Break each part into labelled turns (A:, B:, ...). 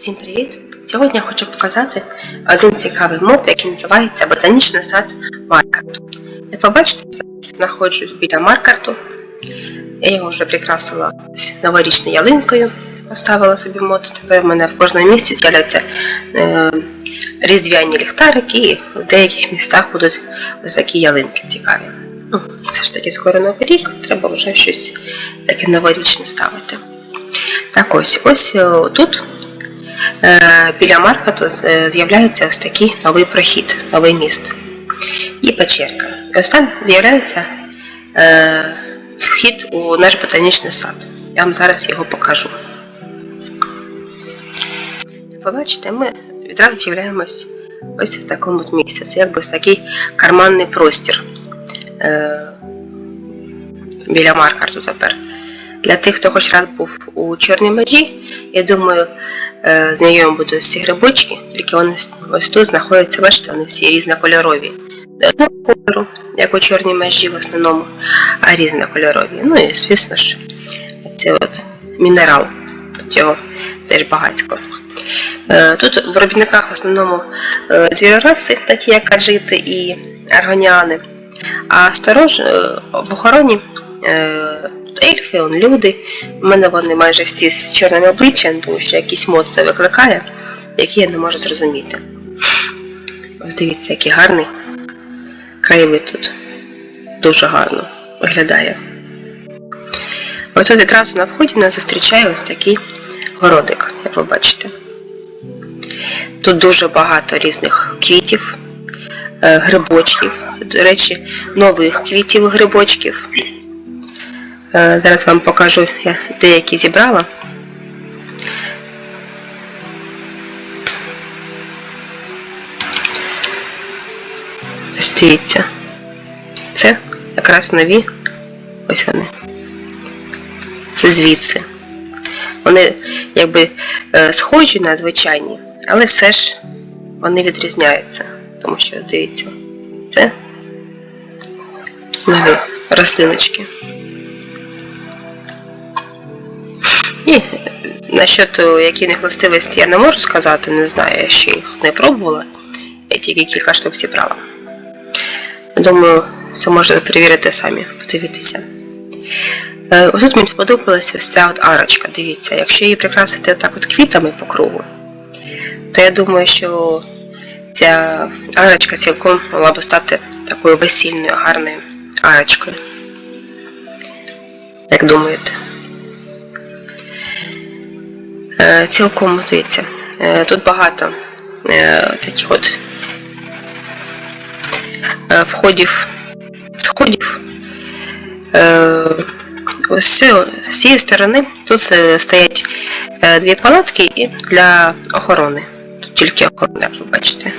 A: Всім привіт! Сьогодні я хочу показати один цікавий мод, який називається Ботанічний сад Маркарту. Як ви бачите, я знаходжусь біля Маркарту. Я його вже прикрасила новорічною ялинкою, поставила собі мод. Тепер в мене в кожному місці з'являються е, різдвяні ліхтарики, і в деяких містах будуть такі ялинки цікаві. Ну, все ж таки скоро новий рік, треба вже щось таке новорічне ставити. Так ось, ось е, тут біля маркету е, з'являється ось такий новий прохід, новий міст і печерка. І ось там з'являється е, вхід у наш ботанічний сад. Я вам зараз його покажу. Ви бачите, ми відразу з'являємось ось в такому місці. Це якби такий карманний простір е, біля маркарту тепер. Для тих, хто хоч раз був у чорній межі, я думаю, е, знайомі будуть ці грибочки, тільки вони ось тут знаходяться, бачите, вони всі різнокольорові. Не одного кольору, як у чорній межі в основному, а різнокольорові. Ну і, звісно ж, це от мінерал. Тут теж багатько. Е, Тут в робітниках в основному е, звірораси, такі як аджити і аргоніани, а сторож в охороні ельфи, он, люди. У мене вони майже всі з чорним обличчям, тому що якийсь мод це викликає, який я не можу зрозуміти. Ось дивіться, який гарний краєвид тут. Дуже гарно виглядає. Ось тут відразу на вході нас зустрічає ось такий городик, як ви бачите. Тут дуже багато різних квітів, е, грибочків, до речі, нових квітів грибочків. Е, Зараз вам покажу, я деякі зібрала. Ось дивіться. Це якраз нові. Ось вони. Це звідси. Вони якби е, схожі на звичайні, але все ж вони відрізняються. Тому що, дивіться, це нові рослиночки. І насчет е, які них я не можу сказати, не знаю, я ще їх не пробувала. Я тільки кілька штук зібрала. Думаю, це можете перевірити самі, подивитися. Е, Ось тут мені сподобалася ось ця от арочка. Дивіться, якщо її прикрасити отак от квітами по кругу, то я думаю, що ця арочка цілком могла б стати такою весільною, гарною арочкою. Як думаєте? Цілком дивіться. е, Тут багато е, таких от е, входів, сходів. Е, Ось з цієї сторони тут е, стоять е, дві палатки і для охорони. Тут тільки охорона, як ви бачите.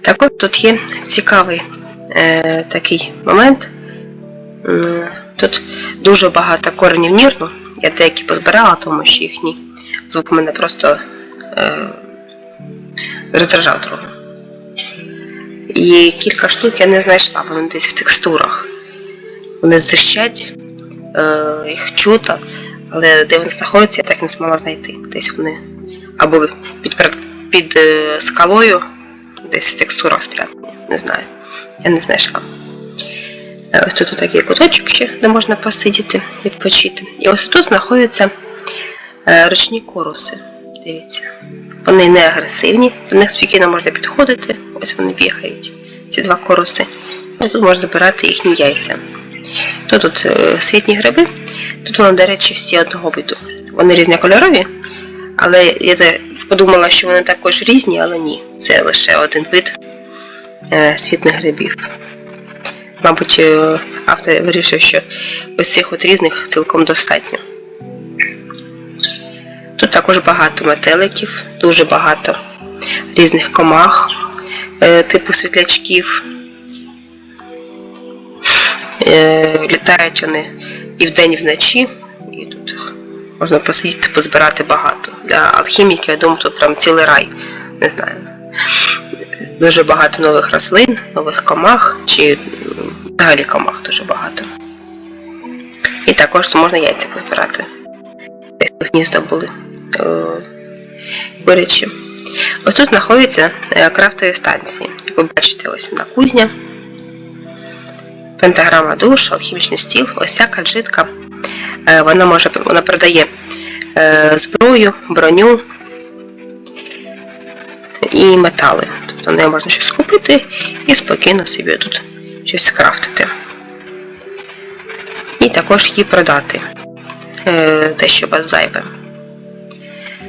A: Також тут є цікавий е, такий момент. Тут дуже багато коренів нірну. Я деякі позбирала, тому що їхній звук мене просто е, роздражав трохи. І кілька штук я не знайшла, вони десь в текстурах. Вони зищать, е, їх чуто, але де вони знаходяться, я так не змогла знайти. Десь вони або під, під е, скалою, десь в текстурах спрятані. Не знаю. Я не знайшла. Е, Ось тут такий куточок ще, де можна посидіти, відпочити. І ось тут знаходяться е, ручні коруси. Дивіться. Вони не агресивні, до них спокійно можна підходити. Ось вони бігають, ці два коруси. І тут можна збирати їхні яйця. Тут тут е, світні гриби, тут вони, до речі, всі одного виду. Вони різнокольорові, але я подумала, що вони також різні, але ні. Це лише один вид світних грибів. Мабуть, е, автор вирішив, що ось цих от різних цілком достатньо. Тут також багато метеликів, дуже багато різних комах, е, типу світлячків. Е, Літають вони і вдень, і вночі, і тут їх можна посидіти, позбирати багато. Для алхіміків, я думаю, тут прям цілий рай. Не знаю. Дуже багато нових рослин, нових комах, чи взагалі комах дуже багато. І також можна яйця позбирати. Десь гнізда були е, курячі. Ось тут знаходяться е, крафтові станції. Ви бачите, ось вона кузня, пентаграма душ, алхімічний стіл, ось ця каджитка. Е, Вона може вона продає зброю, броню і метали. Тобто нею можна щось купити і спокійно собі тут щось скрафтити. І також її продати. Е, Те, що вас зайве.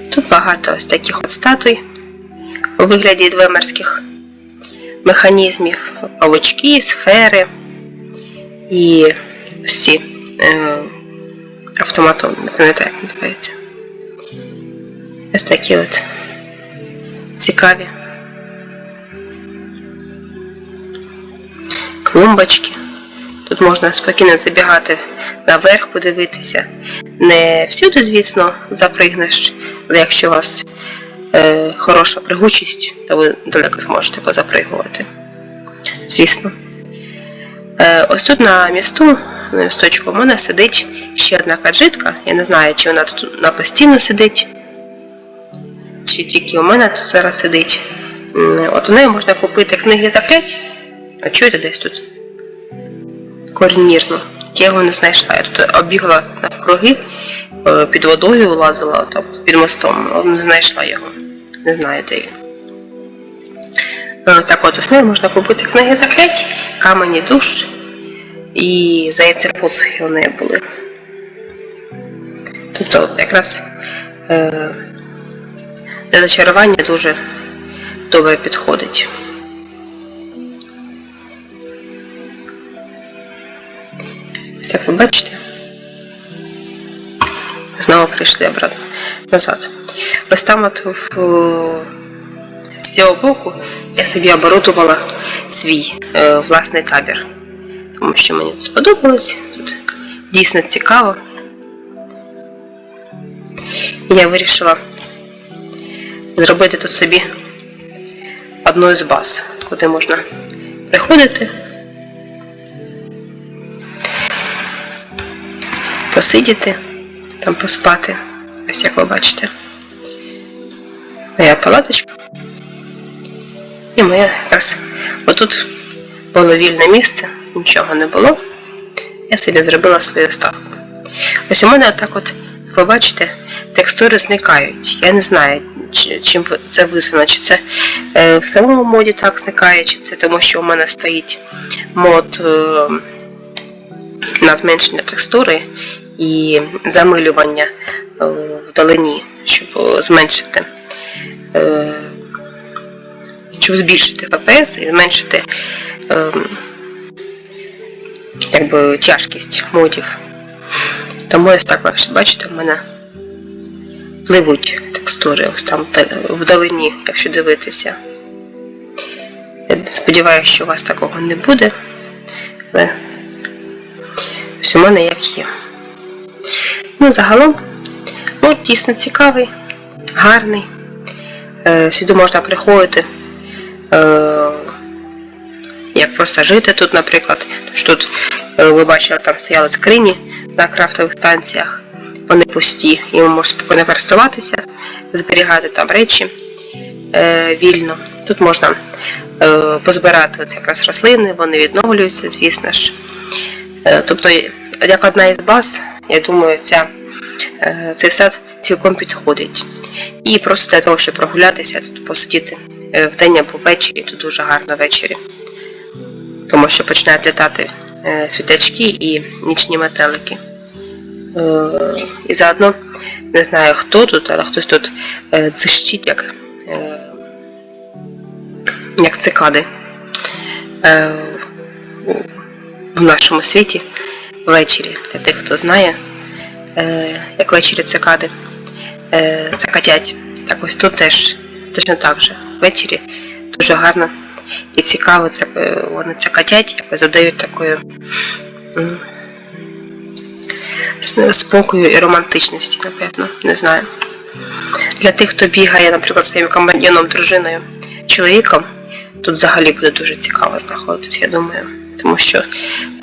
A: Тут багато ось таких от статуй у вигляді двемерських механізмів, павучки, сфери і всі е, автоматом, не пам'ятаю, як називається. Ось такі от цікаві клумбочки. Тут можна спокійно забігати наверх, подивитися. Не всюди, звісно, запригнеш, але якщо у вас е, хороша пригучість, то ви далеко зможете позапригувати. Звісно. Е, ось тут на місту, на місточку, у мене сидить ще одна каджитка. Я не знаю, чи вона тут на постійно сидить, чи тільки у мене тут зараз сидить. От у неї можна купити книги заклять. А чуєте десь тут? Корнірно. Я його не знайшла. Я тут обігла навкруги, е, під водою лазила, тобто під мостом, але не знайшла його. Не знаю, де він. Е, Так от, ось можна купити книги заклять, камені душ і здається, посухи у неї були. Тобто от якраз е, для зачарування дуже добре підходить. Ось як ви бачите. Знову прийшли обратно назад. Ось там от в, з цього боку я собі оборудувала свій е, власний табір. Тому що мені тут сподобалось, тут дійсно цікаво. Я вирішила зробити тут собі одну із баз, куди можна приходити, посидіти, там поспати. Ось як ви бачите. Моя палаточка. І моя якраз отут було вільне місце, нічого не було. Я собі зробила свою ставку. Ось у мене отак от, як ви бачите, текстури зникають. Я не знаю, чим це визвано, чи це е, в самому моді так зникає, чи це тому, що у мене стоїть мод е, на зменшення текстури і замилювання е, вдалині, щоб е, зменшити. е, щоб збільшити FPS і зменшити ем, якби, тяжкість модів. Тому ось так ось, бачите, в мене пливуть текстури ось там вдалині, якщо дивитися. Я сподіваюся, що у вас такого не буде. Але ось у мене як є. Ну, загалом, ну, дійсно цікавий, гарний. Е, Сюди можна приходити, е, як просто жити тут, наприклад. Тут е, ви бачили, там стояли скрині на крафтових станціях, вони пусті, і ви можете спокійно користуватися, зберігати там речі е, вільно. Тут можна е, позбирати от якраз рослини, вони відновлюються, звісно ж. Е, тобто, як одна із баз, я думаю, ця, цей сад цілком підходить. І просто для того, щоб прогулятися, тут посидіти е, вдень або ввечері, тут дуже гарно ввечері. Тому що починають літати е, світячки і нічні метелики. Е, І заодно не знаю хто тут, але хтось тут е, дзищить, як, е, як цикади е, в нашому світі ввечері. Для тих, хто знає, е, як ввечері цикади е, цикатять. Так ось тут теж точно так же. Ввечері дуже гарно і цікаво це, е, вони цикатять, якось задають такою спокою і романтичності, напевно, не знаю. Для тих, хто бігає, наприклад, своїм компаньйоном, дружиною, чоловіком, тут взагалі буде дуже цікаво знаходитися, я думаю. Тому що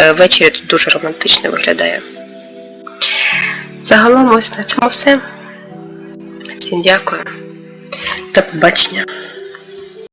A: е, ввечері тут дуже романтично виглядає. Загалом ось на цьому все. Всім дякую та побачення.